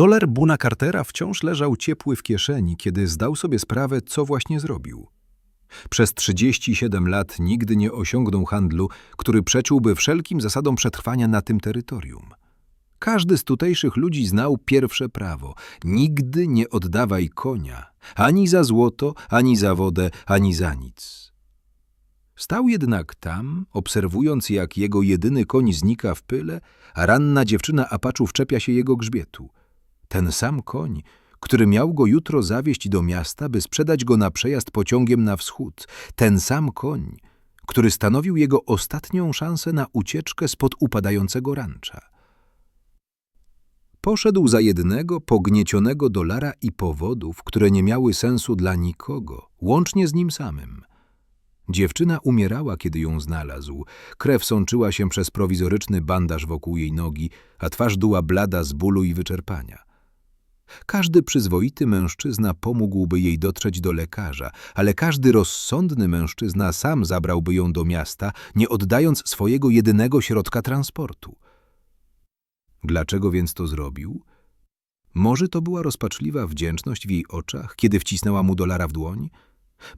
Dolar Buna Cartera wciąż leżał ciepły w kieszeni, kiedy zdał sobie sprawę, co właśnie zrobił. Przez 37 lat nigdy nie osiągnął handlu, który przeczyłby wszelkim zasadom przetrwania na tym terytorium. Każdy z tutejszych ludzi znał pierwsze prawo. Nigdy nie oddawaj konia, ani za złoto, ani za wodę, ani za nic. Stał jednak tam, obserwując jak jego jedyny koń znika w pyle, a ranna dziewczyna apaczów czepia się jego grzbietu. Ten sam koń, który miał go jutro zawieźć do miasta, by sprzedać go na przejazd pociągiem na wschód. Ten sam koń, który stanowił jego ostatnią szansę na ucieczkę spod upadającego rancza. Poszedł za jednego pogniecionego dolara i powodów, które nie miały sensu dla nikogo, łącznie z nim samym. Dziewczyna umierała, kiedy ją znalazł. Krew sączyła się przez prowizoryczny bandaż wokół jej nogi, a twarz była blada z bólu i wyczerpania. Każdy przyzwoity mężczyzna pomógłby jej dotrzeć do lekarza, ale każdy rozsądny mężczyzna sam zabrałby ją do miasta, nie oddając swojego jedynego środka transportu. Dlaczego więc to zrobił? Może to była rozpaczliwa wdzięczność w jej oczach, kiedy wcisnęła mu dolara w dłoń?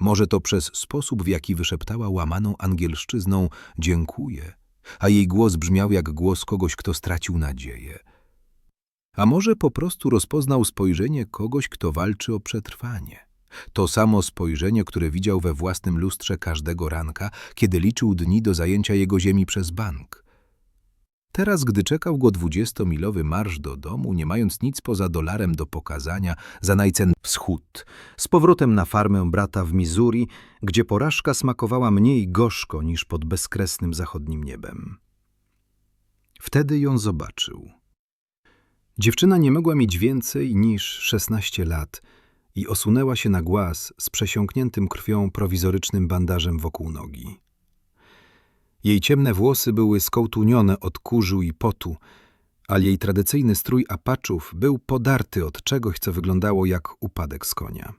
Może to przez sposób, w jaki wyszeptała łamaną angielszczyzną dziękuję, a jej głos brzmiał jak głos kogoś, kto stracił nadzieję. A może po prostu rozpoznał spojrzenie kogoś, kto walczy o przetrwanie. To samo spojrzenie, które widział we własnym lustrze każdego ranka, kiedy liczył dni do zajęcia jego ziemi przez bank. Teraz, gdy czekał go dwudziestomilowy marsz do domu, nie mając nic poza dolarem do pokazania za najcen wschód, z powrotem na farmę brata w Missouri, gdzie porażka smakowała mniej gorzko niż pod bezkresnym zachodnim niebem. Wtedy ją zobaczył. Dziewczyna nie mogła mieć więcej niż szesnaście lat i osunęła się na głaz z przesiąkniętym krwią prowizorycznym bandażem wokół nogi. Jej ciemne włosy były skołtunione od kurzu i potu, a jej tradycyjny strój apaczów był podarty od czegoś, co wyglądało jak upadek z konia.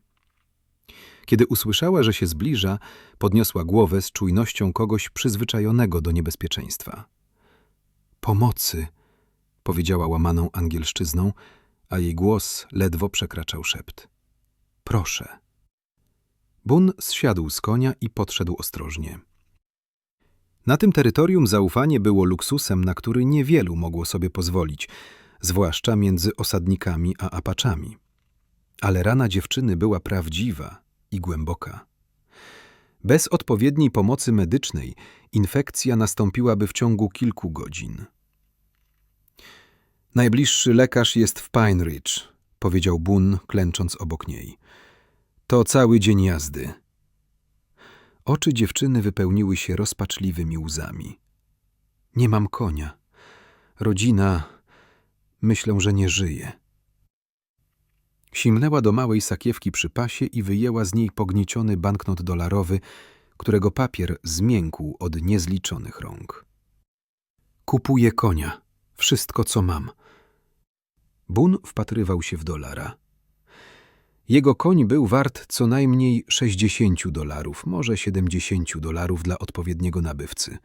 Kiedy usłyszała, że się zbliża, podniosła głowę z czujnością kogoś przyzwyczajonego do niebezpieczeństwa. Pomocy! Powiedziała łamaną angielszczyzną, a jej głos ledwo przekraczał szept. Proszę. Bun zsiadł z konia i podszedł ostrożnie. Na tym terytorium zaufanie było luksusem, na który niewielu mogło sobie pozwolić, zwłaszcza między osadnikami a apaczami. Ale rana dziewczyny była prawdziwa i głęboka. Bez odpowiedniej pomocy medycznej infekcja nastąpiłaby w ciągu kilku godzin. Najbliższy lekarz jest w Pine Ridge, powiedział Bun, klęcząc obok niej. To cały dzień jazdy. Oczy dziewczyny wypełniły się rozpaczliwymi łzami. Nie mam konia. Rodzina, myślę, że nie żyje. Simnęła do małej sakiewki przy pasie i wyjęła z niej pognieciony banknot dolarowy, którego papier zmiękł od niezliczonych rąk. Kupuję konia. Wszystko, co mam. Bun wpatrywał się w dolara. Jego koń był wart co najmniej 60 dolarów, może 70 dolarów dla odpowiedniego nabywcy.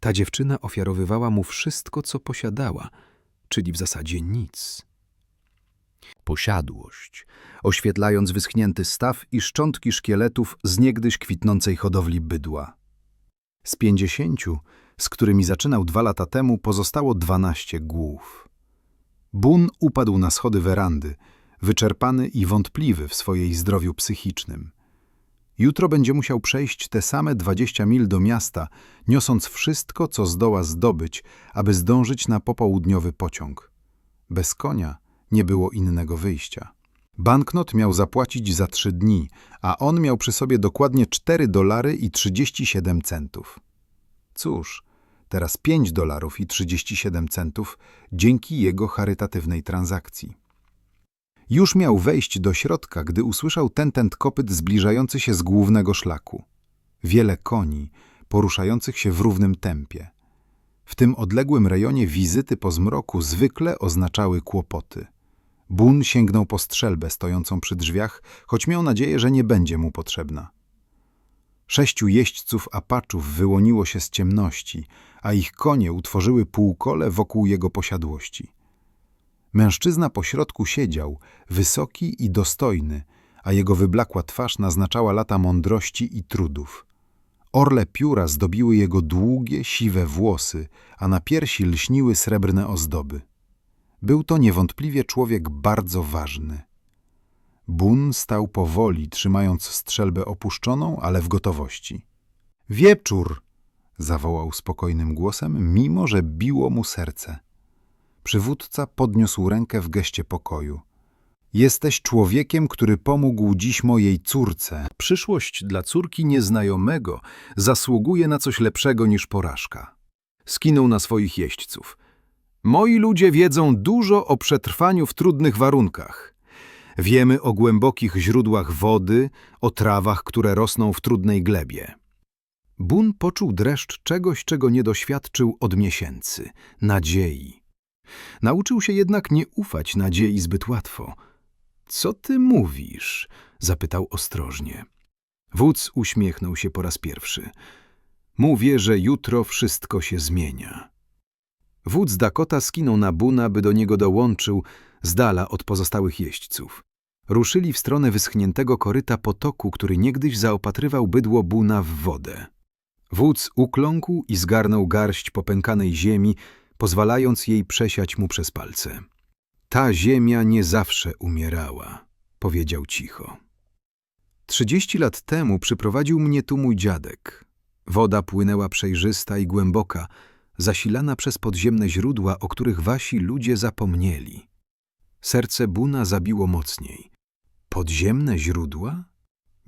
Ta dziewczyna ofiarowywała mu wszystko, co posiadała, czyli w zasadzie nic. Posiadłość, oświetlając wyschnięty staw i szczątki szkieletów z niegdyś kwitnącej hodowli bydła. Z pięćdziesięciu, z którymi zaczynał dwa lata temu, pozostało dwanaście głów. Bun upadł na schody werandy, wyczerpany i wątpliwy w swojej zdrowiu psychicznym. Jutro będzie musiał przejść te same dwadzieścia mil do miasta, niosąc wszystko, co zdoła zdobyć, aby zdążyć na popołudniowy pociąg. Bez konia nie było innego wyjścia. Banknot miał zapłacić za trzy dni, a on miał przy sobie dokładnie cztery dolary i trzydzieści siedem centów. Cóż, teraz pięć dolarów i trzydzieści siedem centów dzięki jego charytatywnej transakcji. Już miał wejść do środka, gdy usłyszał tentent kopyt zbliżający się z głównego szlaku. Wiele koni, poruszających się w równym tempie. W tym odległym rejonie wizyty po zmroku zwykle oznaczały kłopoty. Bun sięgnął po strzelbę stojącą przy drzwiach, choć miał nadzieję, że nie będzie mu potrzebna. Sześciu jeźdźców apaczów wyłoniło się z ciemności, a ich konie utworzyły półkole wokół jego posiadłości. Mężczyzna pośrodku siedział, wysoki i dostojny, a jego wyblakła twarz naznaczała lata mądrości i trudów. Orle pióra zdobiły jego długie, siwe włosy, a na piersi lśniły srebrne ozdoby. Był to niewątpliwie człowiek bardzo ważny. Bun stał powoli, trzymając strzelbę opuszczoną, ale w gotowości. Wieczór! zawołał spokojnym głosem, mimo że biło mu serce. Przywódca podniósł rękę w geście pokoju. Jesteś człowiekiem, który pomógł dziś mojej córce. Przyszłość dla córki nieznajomego zasługuje na coś lepszego niż porażka. Skinął na swoich jeźdźców. Moi ludzie wiedzą dużo o przetrwaniu w trudnych warunkach. Wiemy o głębokich źródłach wody, o trawach, które rosną w trudnej glebie. Bun poczuł dreszcz czegoś, czego nie doświadczył od miesięcy nadziei. Nauczył się jednak nie ufać nadziei zbyt łatwo. Co ty mówisz? zapytał ostrożnie. Wódz uśmiechnął się po raz pierwszy. Mówię, że jutro wszystko się zmienia. Wódz Dakota skinął na Buna, by do niego dołączył, z dala od pozostałych jeźdźców. Ruszyli w stronę wyschniętego koryta potoku, który niegdyś zaopatrywał bydło Buna w wodę. Wódz ukląkł i zgarnął garść popękanej ziemi, pozwalając jej przesiać mu przez palce. Ta ziemia nie zawsze umierała, powiedział cicho. Trzydzieści lat temu przyprowadził mnie tu mój dziadek. Woda płynęła przejrzysta i głęboka, zasilana przez podziemne źródła, o których wasi ludzie zapomnieli. Serce Buna zabiło mocniej. Podziemne źródła?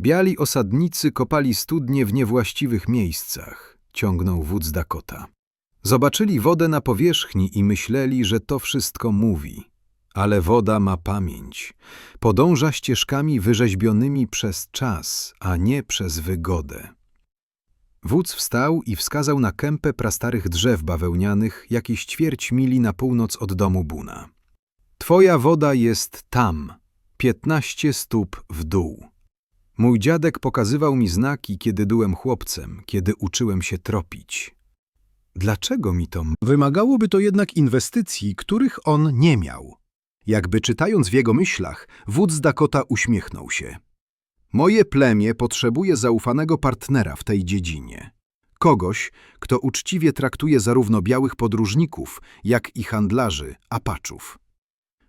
Biali osadnicy kopali studnie w niewłaściwych miejscach, ciągnął wódz Dakota. Zobaczyli wodę na powierzchni i myśleli, że to wszystko mówi. Ale woda ma pamięć. Podąża ścieżkami wyrzeźbionymi przez czas, a nie przez wygodę. Wódz wstał i wskazał na kępę prastarych drzew bawełnianych jakieś ćwierć mili na północ od domu Buna. Twoja woda jest tam, piętnaście stóp w dół. Mój dziadek pokazywał mi znaki, kiedy byłem chłopcem, kiedy uczyłem się tropić. Dlaczego mi to? Wymagałoby to jednak inwestycji, których on nie miał. Jakby czytając w jego myślach, wódz Dakota uśmiechnął się. Moje plemię potrzebuje zaufanego partnera w tej dziedzinie. Kogoś, kto uczciwie traktuje zarówno białych podróżników, jak i handlarzy, apaczów.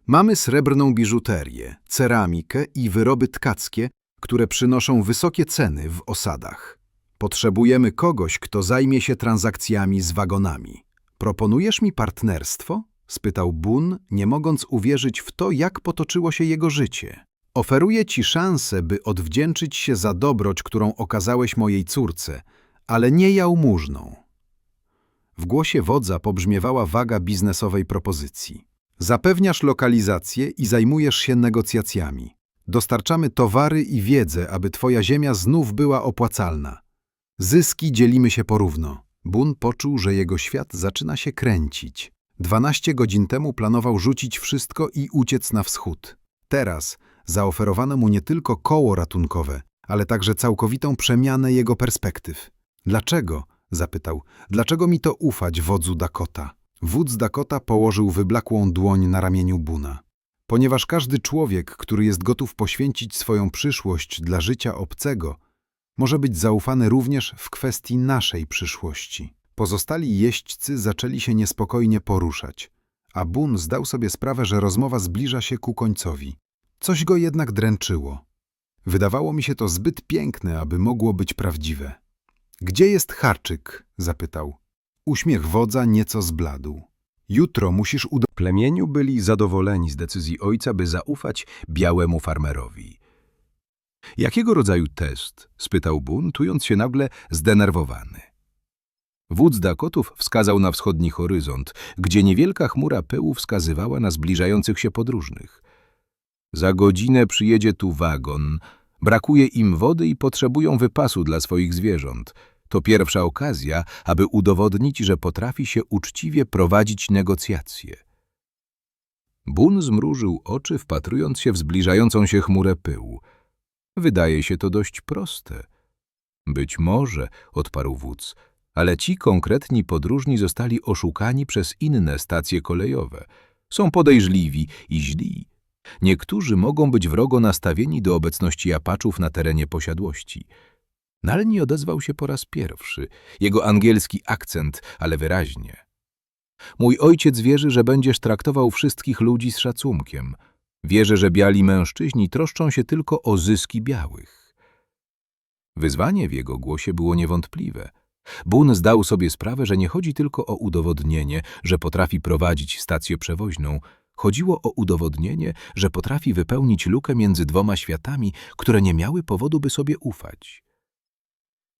Mamy srebrną biżuterię, ceramikę i wyroby tkackie, które przynoszą wysokie ceny w osadach. Potrzebujemy kogoś, kto zajmie się transakcjami z wagonami. Proponujesz mi partnerstwo? spytał Bun, nie mogąc uwierzyć w to, jak potoczyło się jego życie. Oferuję ci szansę, by odwdzięczyć się za dobroć, którą okazałeś mojej córce, ale nie jałmużną. W głosie wodza pobrzmiewała waga biznesowej propozycji. Zapewniasz lokalizację i zajmujesz się negocjacjami. Dostarczamy towary i wiedzę, aby twoja ziemia znów była opłacalna. Zyski dzielimy się porówno. Bun poczuł, że jego świat zaczyna się kręcić. Dwanaście godzin temu planował rzucić wszystko i uciec na wschód. Teraz zaoferowano mu nie tylko koło ratunkowe, ale także całkowitą przemianę jego perspektyw. Dlaczego? zapytał. Dlaczego mi to ufać, wodzu Dakota? Wódz Dakota położył wyblakłą dłoń na ramieniu Buna. Ponieważ każdy człowiek, który jest gotów poświęcić swoją przyszłość dla życia obcego, może być zaufany również w kwestii naszej przyszłości. Pozostali jeźdźcy zaczęli się niespokojnie poruszać, a Bun zdał sobie sprawę, że rozmowa zbliża się ku końcowi. Coś go jednak dręczyło. Wydawało mi się to zbyt piękne, aby mogło być prawdziwe. Gdzie jest harczyk? zapytał. Uśmiech wodza nieco zbladł. Jutro musisz udać. plemieniu byli zadowoleni z decyzji ojca, by zaufać białemu farmerowi. Jakiego rodzaju test? spytał Bun, czując się nagle zdenerwowany. Wódz Dakotów wskazał na wschodni horyzont, gdzie niewielka chmura pyłu wskazywała na zbliżających się podróżnych. Za godzinę przyjedzie tu wagon. Brakuje im wody i potrzebują wypasu dla swoich zwierząt. To pierwsza okazja, aby udowodnić, że potrafi się uczciwie prowadzić negocjacje. Bun zmrużył oczy, wpatrując się w zbliżającą się chmurę pyłu. Wydaje się to dość proste. Być może, odparł wódz, ale ci konkretni podróżni zostali oszukani przez inne stacje kolejowe. Są podejrzliwi i źli. Niektórzy mogą być wrogo nastawieni do obecności Apaczów na terenie posiadłości. Nalni odezwał się po raz pierwszy. Jego angielski akcent, ale wyraźnie. Mój ojciec wierzy, że będziesz traktował wszystkich ludzi z szacunkiem. Wierzę, że biali mężczyźni troszczą się tylko o zyski białych. Wyzwanie w jego głosie było niewątpliwe. Bun zdał sobie sprawę, że nie chodzi tylko o udowodnienie, że potrafi prowadzić stację przewoźną. Chodziło o udowodnienie, że potrafi wypełnić lukę między dwoma światami, które nie miały powodu, by sobie ufać.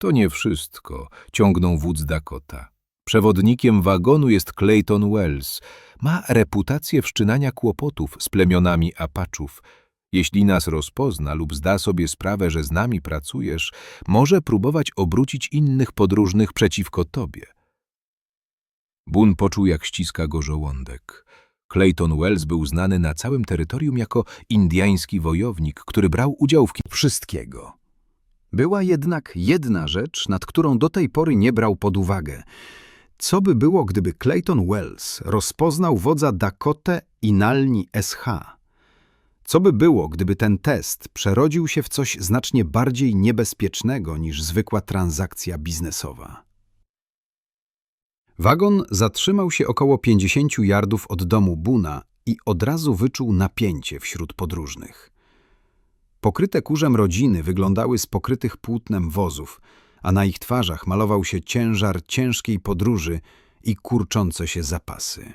To nie wszystko, ciągnął wódz Dakota. Przewodnikiem wagonu jest Clayton Wells. Ma reputację wszczynania kłopotów z plemionami Apaczów. Jeśli nas rozpozna lub zda sobie sprawę, że z nami pracujesz, może próbować obrócić innych podróżnych przeciwko tobie. Bun poczuł, jak ściska go żołądek. Clayton Wells był znany na całym terytorium jako indyjski wojownik, który brał udział w ki- wszystkiego. Była jednak jedna rzecz, nad którą do tej pory nie brał pod uwagę. Co by było, gdyby Clayton Wells rozpoznał wodza Dakotę i Nalni SH? Co by było, gdyby ten test przerodził się w coś znacznie bardziej niebezpiecznego niż zwykła transakcja biznesowa? Wagon zatrzymał się około 50 yardów od domu Buna i od razu wyczuł napięcie wśród podróżnych. Pokryte kurzem rodziny wyglądały z pokrytych płótnem wozów, a na ich twarzach malował się ciężar ciężkiej podróży i kurczące się zapasy.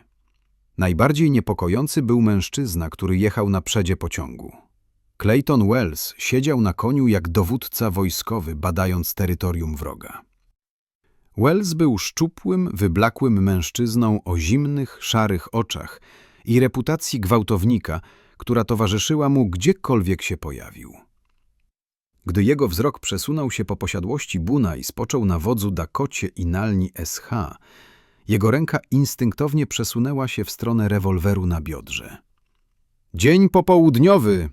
Najbardziej niepokojący był mężczyzna, który jechał na przedzie pociągu. Clayton Wells siedział na koniu jak dowódca wojskowy, badając terytorium wroga. Wells był szczupłym, wyblakłym mężczyzną o zimnych, szarych oczach i reputacji gwałtownika, która towarzyszyła mu gdziekolwiek się pojawił. Gdy jego wzrok przesunął się po posiadłości Buna i spoczął na wodzu Dakocie i Nalni SH, jego ręka instynktownie przesunęła się w stronę rewolweru na biodrze. Dzień popołudniowy!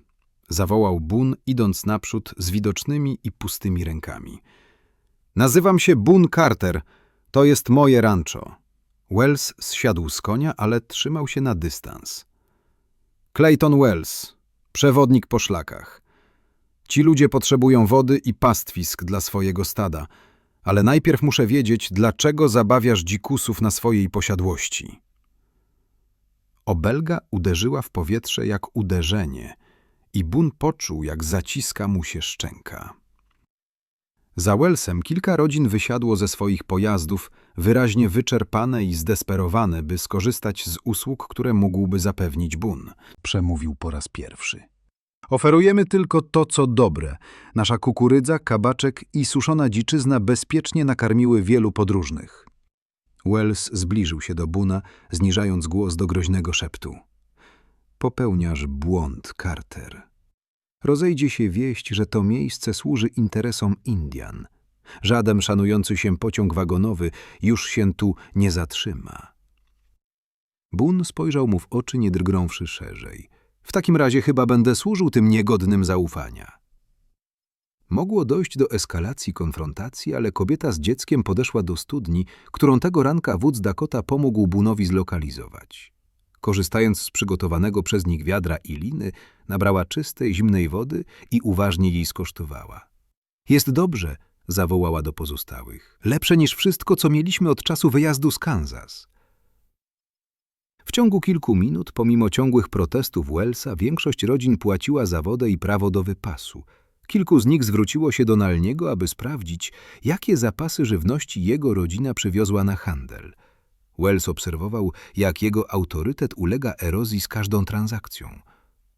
zawołał Bun, idąc naprzód z widocznymi i pustymi rękami. Nazywam się Bun Carter. To jest moje rancho. Wells zsiadł z konia, ale trzymał się na dystans. Clayton Wells, przewodnik po szlakach. Ci ludzie potrzebują wody i pastwisk dla swojego stada, ale najpierw muszę wiedzieć, dlaczego zabawiasz dzikusów na swojej posiadłości. Obelga uderzyła w powietrze jak uderzenie i Bun poczuł, jak zaciska mu się szczęka. Za Wellsem kilka rodzin wysiadło ze swoich pojazdów, wyraźnie wyczerpane i zdesperowane, by skorzystać z usług, które mógłby zapewnić Bun. Przemówił po raz pierwszy. Oferujemy tylko to, co dobre. Nasza kukurydza, kabaczek i suszona dziczyzna bezpiecznie nakarmiły wielu podróżnych. Wells zbliżył się do Buna, zniżając głos do groźnego szeptu. Popełniasz błąd, Carter. Rozejdzie się wieść, że to miejsce służy interesom Indian. Żaden szanujący się pociąg wagonowy już się tu nie zatrzyma. Bun spojrzał mu w oczy, nie drgnąwszy szerzej. W takim razie chyba będę służył tym niegodnym zaufania. Mogło dojść do eskalacji konfrontacji, ale kobieta z dzieckiem podeszła do studni, którą tego ranka wódz Dakota pomógł Bunowi zlokalizować. Korzystając z przygotowanego przez nich wiadra i liny, nabrała czystej, zimnej wody i uważnie jej skosztowała. Jest dobrze, zawołała do pozostałych. Lepsze niż wszystko, co mieliśmy od czasu wyjazdu z Kansas. W ciągu kilku minut, pomimo ciągłych protestów Wellsa, większość rodzin płaciła za wodę i prawo do wypasu. Kilku z nich zwróciło się do Nalniego, aby sprawdzić, jakie zapasy żywności jego rodzina przywiozła na handel. Wells obserwował, jak jego autorytet ulega erozji z każdą transakcją.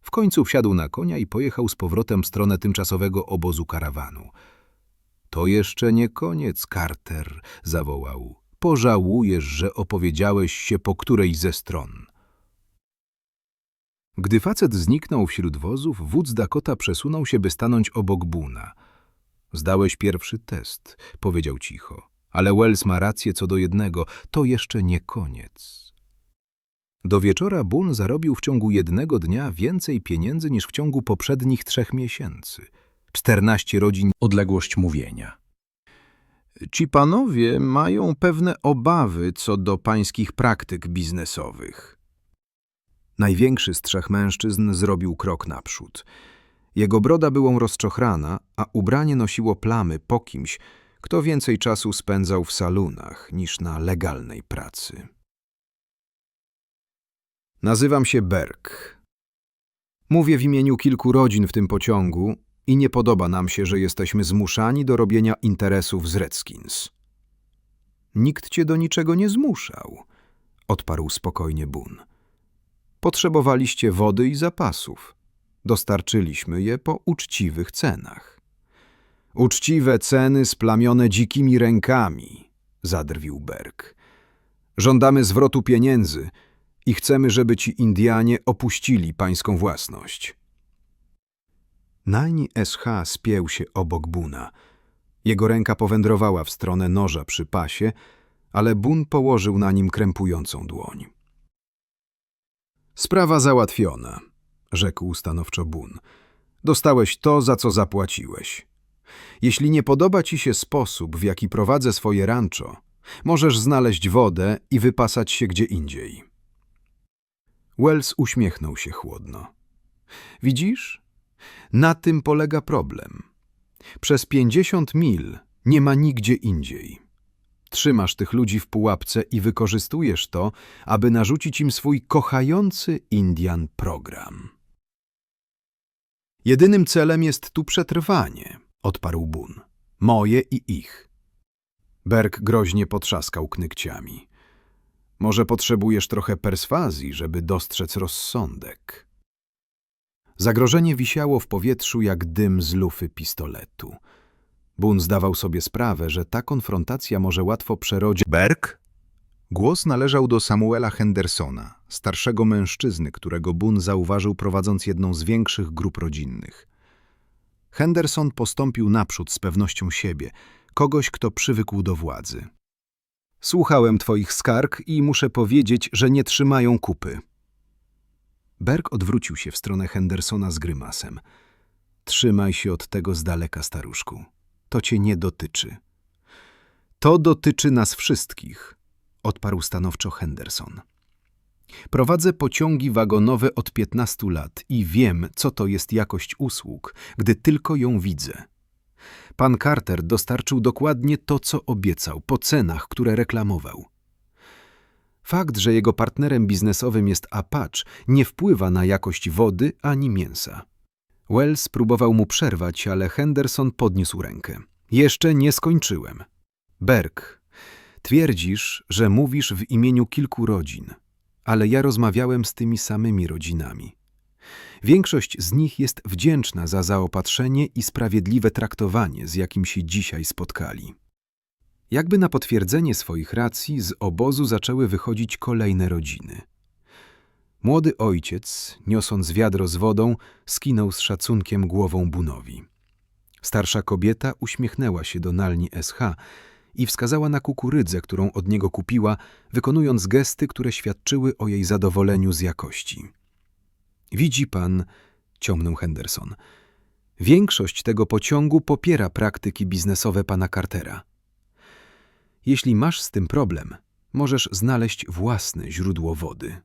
W końcu wsiadł na konia i pojechał z powrotem w stronę tymczasowego obozu karawanu. To jeszcze nie koniec, Carter, zawołał. Pożałujesz, że opowiedziałeś się po którejś ze stron. Gdy facet zniknął wśród wozów, wódz Dakota przesunął się, by stanąć obok Buna. Zdałeś pierwszy test, powiedział cicho. Ale Wells ma rację co do jednego, to jeszcze nie koniec. Do wieczora Boone zarobił w ciągu jednego dnia więcej pieniędzy niż w ciągu poprzednich trzech miesięcy. Czternaście rodzin Odległość mówienia. Ci panowie mają pewne obawy co do pańskich praktyk biznesowych. Największy z trzech mężczyzn zrobił krok naprzód. Jego broda była rozczochrana, a ubranie nosiło plamy po kimś, kto więcej czasu spędzał w salunach niż na legalnej pracy. Nazywam się Berg. Mówię w imieniu kilku rodzin w tym pociągu i nie podoba nam się, że jesteśmy zmuszani do robienia interesów z Redskins. Nikt cię do niczego nie zmuszał, odparł spokojnie Boone. Potrzebowaliście wody i zapasów. Dostarczyliśmy je po uczciwych cenach. Uczciwe ceny splamione dzikimi rękami, zadrwił Berg. Żądamy zwrotu pieniędzy i chcemy, żeby ci Indianie opuścili pańską własność. Nalni SH spiął się obok Buna. Jego ręka powędrowała w stronę noża przy pasie, ale Bun położył na nim krępującą dłoń. Sprawa załatwiona, rzekł stanowczo Bun. Dostałeś to, za co zapłaciłeś. Jeśli nie podoba ci się sposób, w jaki prowadzę swoje rancho, możesz znaleźć wodę i wypasać się gdzie indziej. Wells uśmiechnął się chłodno. Widzisz? Na tym polega problem. Przez pięćdziesiąt mil nie ma nigdzie indziej. Trzymasz tych ludzi w pułapce i wykorzystujesz to, aby narzucić im swój kochający Indian program. Jedynym celem jest tu przetrwanie, odparł Bun. Moje i ich. Berg groźnie potrzaskał knykciami. Może potrzebujesz trochę perswazji, żeby dostrzec rozsądek. Zagrożenie wisiało w powietrzu jak dym z lufy pistoletu. Bun zdawał sobie sprawę, że ta konfrontacja może łatwo przerodzić. Berg? Głos należał do Samuela Hendersona, starszego mężczyzny, którego Boone zauważył prowadząc jedną z większych grup rodzinnych. Henderson postąpił naprzód z pewnością siebie, kogoś, kto przywykł do władzy. Słuchałem twoich skarg i muszę powiedzieć, że nie trzymają kupy. Berg odwrócił się w stronę Hendersona z grymasem. Trzymaj się od tego z daleka, staruszku. To cię nie dotyczy. To dotyczy nas wszystkich, odparł stanowczo Henderson. Prowadzę pociągi wagonowe od 15 lat i wiem, co to jest jakość usług, gdy tylko ją widzę. Pan Carter dostarczył dokładnie to, co obiecał, po cenach, które reklamował. Fakt, że jego partnerem biznesowym jest Apache, nie wpływa na jakość wody ani mięsa. Wells próbował mu przerwać, ale Henderson podniósł rękę. Jeszcze nie skończyłem. Berg, twierdzisz, że mówisz w imieniu kilku rodzin, ale ja rozmawiałem z tymi samymi rodzinami. Większość z nich jest wdzięczna za zaopatrzenie i sprawiedliwe traktowanie, z jakim się dzisiaj spotkali. Jakby na potwierdzenie swoich racji z obozu zaczęły wychodzić kolejne rodziny. Młody ojciec, niosąc wiadro z wodą, skinął z szacunkiem głową Bunowi. Starsza kobieta uśmiechnęła się do Nalni SH i wskazała na kukurydzę, którą od niego kupiła, wykonując gesty, które świadczyły o jej zadowoleniu z jakości. Widzi pan, ciągnął Henderson, większość tego pociągu popiera praktyki biznesowe pana Cartera. Jeśli masz z tym problem, możesz znaleźć własne źródło wody.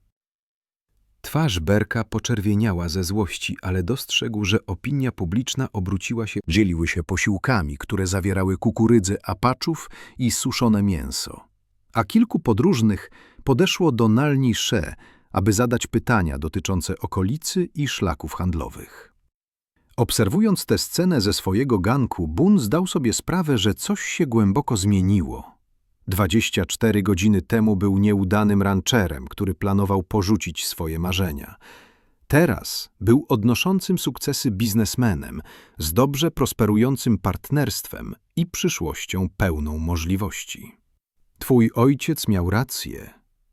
Twarz Berka poczerwieniała ze złości, ale dostrzegł, że opinia publiczna obróciła się. Dzieliły się posiłkami, które zawierały kukurydzę apaczów i suszone mięso. A kilku podróżnych podeszło do Nalni Sze, aby zadać pytania dotyczące okolicy i szlaków handlowych. Obserwując tę scenę ze swojego ganku, Bun zdał sobie sprawę, że coś się głęboko zmieniło. 24 godziny temu był nieudanym rancherem, który planował porzucić swoje marzenia. Teraz był odnoszącym sukcesy biznesmenem z dobrze prosperującym partnerstwem i przyszłością pełną możliwości. Twój ojciec miał rację,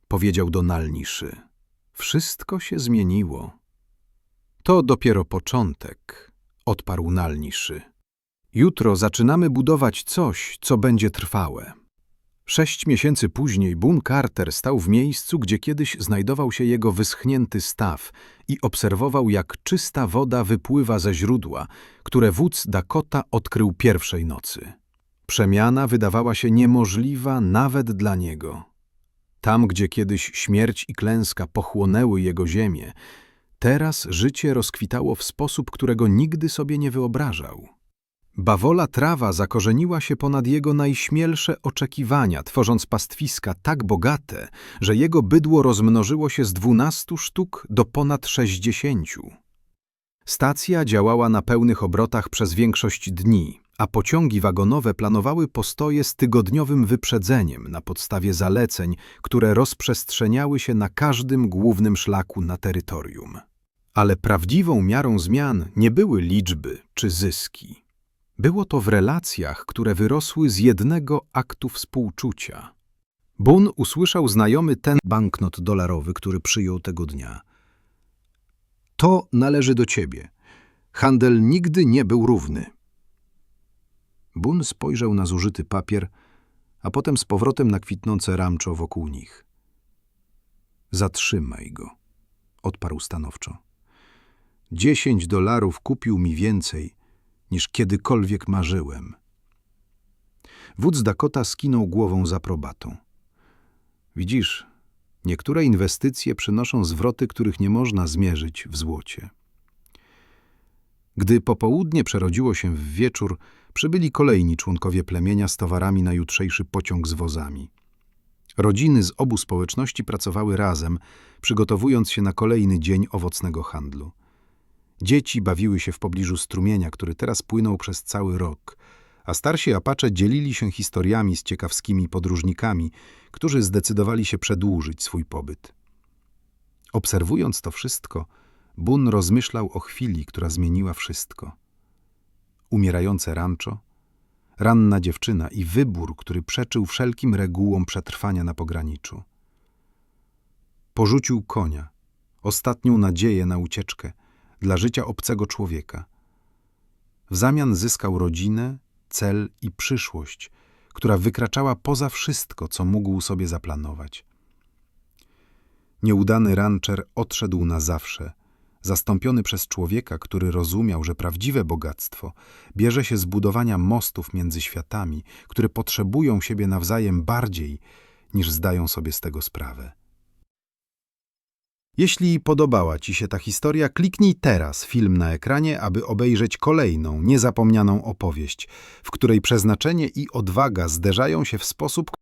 powiedział do Nalniszy. Wszystko się zmieniło. To dopiero początek, odparł Nalniszy. Jutro zaczynamy budować coś, co będzie trwałe. Sześć miesięcy później Boone Carter stał w miejscu, gdzie kiedyś znajdował się jego wyschnięty staw i obserwował, jak czysta woda wypływa ze źródła, które wódz Dakota odkrył pierwszej nocy. Przemiana wydawała się niemożliwa nawet dla niego. Tam, gdzie kiedyś śmierć i klęska pochłonęły jego ziemię, teraz życie rozkwitało w sposób, którego nigdy sobie nie wyobrażał. Bawola trawa zakorzeniła się ponad jego najśmielsze oczekiwania, tworząc pastwiska tak bogate, że jego bydło rozmnożyło się z dwunastu sztuk do ponad sześćdziesięciu. Stacja działała na pełnych obrotach przez większość dni, a pociągi wagonowe planowały postoje z tygodniowym wyprzedzeniem na podstawie zaleceń, które rozprzestrzeniały się na każdym głównym szlaku na terytorium. Ale prawdziwą miarą zmian nie były liczby czy zyski. Było to w relacjach, które wyrosły z jednego aktu współczucia. Bun usłyszał znajomy ten banknot dolarowy, który przyjął tego dnia. To należy do ciebie. Handel nigdy nie był równy. Bun spojrzał na zużyty papier, a potem z powrotem na kwitnące ramczo wokół nich. Zatrzymaj go, odparł stanowczo. Dziesięć dolarów kupił mi więcej, niż kiedykolwiek marzyłem. Wódz Dakota skinął głową z aprobatą. Widzisz, niektóre inwestycje przynoszą zwroty, których nie można zmierzyć w złocie. Gdy popołudnie przerodziło się w wieczór, przybyli kolejni członkowie plemienia z towarami na jutrzejszy pociąg z wozami. Rodziny z obu społeczności pracowały razem, przygotowując się na kolejny dzień owocnego handlu. Dzieci bawiły się w pobliżu strumienia, który teraz płynął przez cały rok, a starsi Apache dzielili się historiami z ciekawskimi podróżnikami, którzy zdecydowali się przedłużyć swój pobyt. Obserwując to wszystko, Bun rozmyślał o chwili, która zmieniła wszystko. Umierające rancho, ranna dziewczyna i wybór, który przeczył wszelkim regułom przetrwania na pograniczu. Porzucił konia, ostatnią nadzieję na ucieczkę, dla życia obcego człowieka. W zamian zyskał rodzinę, cel i przyszłość, która wykraczała poza wszystko, co mógł sobie zaplanować. Nieudany rancher odszedł na zawsze, zastąpiony przez człowieka, który rozumiał, że prawdziwe bogactwo bierze się z budowania mostów między światami, które potrzebują siebie nawzajem bardziej, niż zdają sobie z tego sprawę. Jeśli podobała Ci się ta historia, kliknij teraz film na ekranie, aby obejrzeć kolejną, niezapomnianą opowieść, w której przeznaczenie i odwaga zderzają się w sposób,